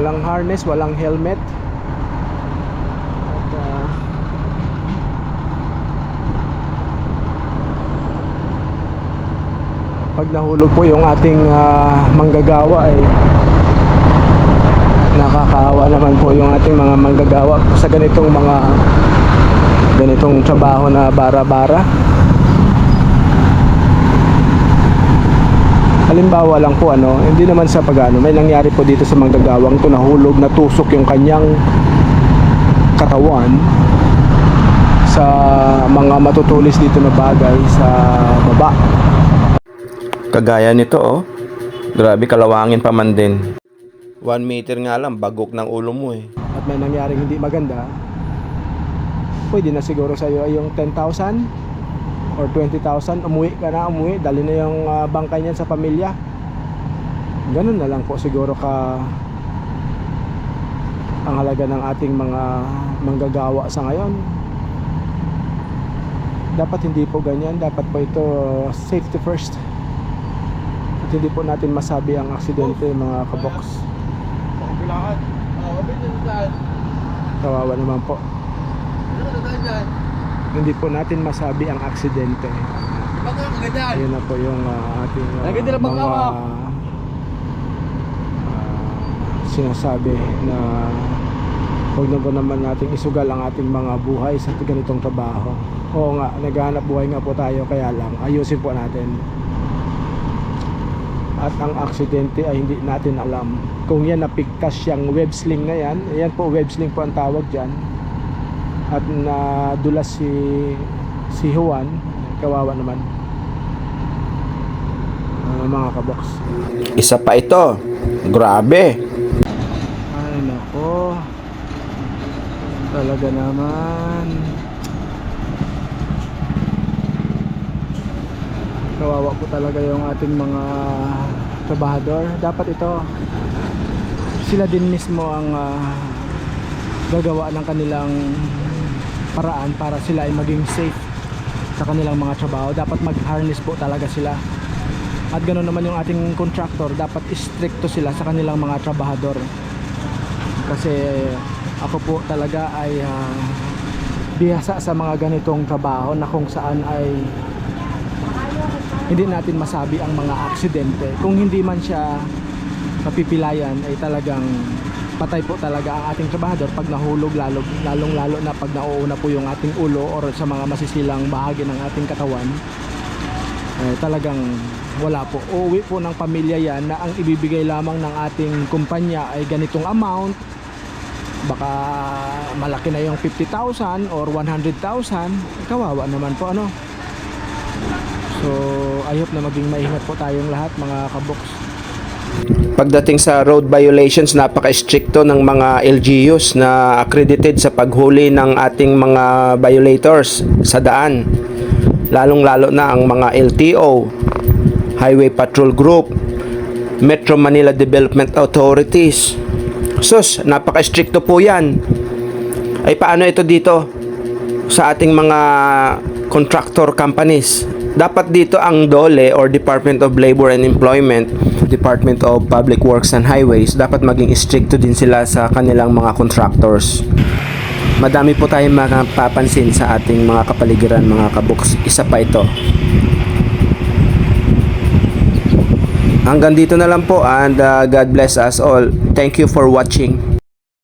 Walang harness, walang helmet. At, ah, pag nahulog po yung ating ah, manggagawa ay nakakaawa naman po yung ating mga manggagawa sa ganitong mga ganitong trabaho na bara-bara halimbawa lang po ano hindi naman sa pagano may nangyari po dito sa manggagawang to nahulog natusok yung kanyang katawan sa mga matutulis dito na bagay sa baba Kagaya nito oh. Grabe kalawangin pa man din. 1 meter nga lang, bagok ng ulo mo eh. at may nangyaring hindi maganda, pwede na siguro sa iyo ay yung 10,000 or 20,000, umuwi ka na, umuwi, dali na yung ah, bangkay niyan sa pamilya. Ganun na lang po siguro ka ang halaga ng ating mga manggagawa sa ngayon. Dapat hindi po ganyan, dapat po ito uh, safety first. At hindi po natin masabi ang aksidente mga yung saan. Kawawa naman po. Ano dyan? Hindi po natin masabi ang aksidente. Ayun na po yung ah, ating nila mga ah, sinasabi na huwag na po naman nating isugal ang ating mga buhay sa ganitong trabaho. Oo nga, naghahanap buhay nga po tayo kaya lang ayusin po natin. At ang aksidente ay hindi natin alam. Kung yan napigtas yung web sling na yan, yan po web sling po ang tawag dyan. At nadulas si si Juan, kawawa naman. Ah, mga kabox. Isa pa ito. Grabe. Ay nako. Talaga naman. Kawawa po talaga yung ating mga trabahador. Dapat ito sila din mismo ang ah, gagawa ng kanilang paraan para sila ay maging safe sa kanilang mga trabaho. Dapat mag-harness po talaga sila. At ganoon naman yung ating contractor, dapat stricto sila sa kanilang mga trabahador. Kasi ako po talaga ay ah, bihasa sa mga ganitong trabaho na kung saan ay hindi natin masabi ang mga aksidente. Kung hindi man siya mapipilayan ay talagang patay po talaga ang ating trabahador pag nahulog lalo, lalong lalo na pag nauuna po yung ating ulo or sa mga masisilang bahagi ng ating katawan eh, talagang wala po. Uuwi po ng pamilya yan na ang ibibigay lamang ng ating kumpanya ay ganitong amount. Baka malaki na yung 50,000 or 100,000. Kawawa naman po ano. So, I hope na maging maingat po tayong lahat mga kaboks. Pagdating sa road violations, napaka-stricto ng mga LGUs na accredited sa paghuli ng ating mga violators sa daan. Lalong-lalo na ang mga LTO, Highway Patrol Group, Metro Manila Development Authorities. Sus, napaka-stricto po yan. Ay paano ito dito sa ating mga contractor companies? Dapat dito ang DOLE or Department of Labor and Employment, Department of Public Works and Highways, dapat maging stricto din sila sa kanilang mga contractors. Madami po tayong mapapansin sa ating mga kapaligiran, mga kabuks. Isa pa ito. Hanggang dito na lang po and uh, God bless us all. Thank you for watching.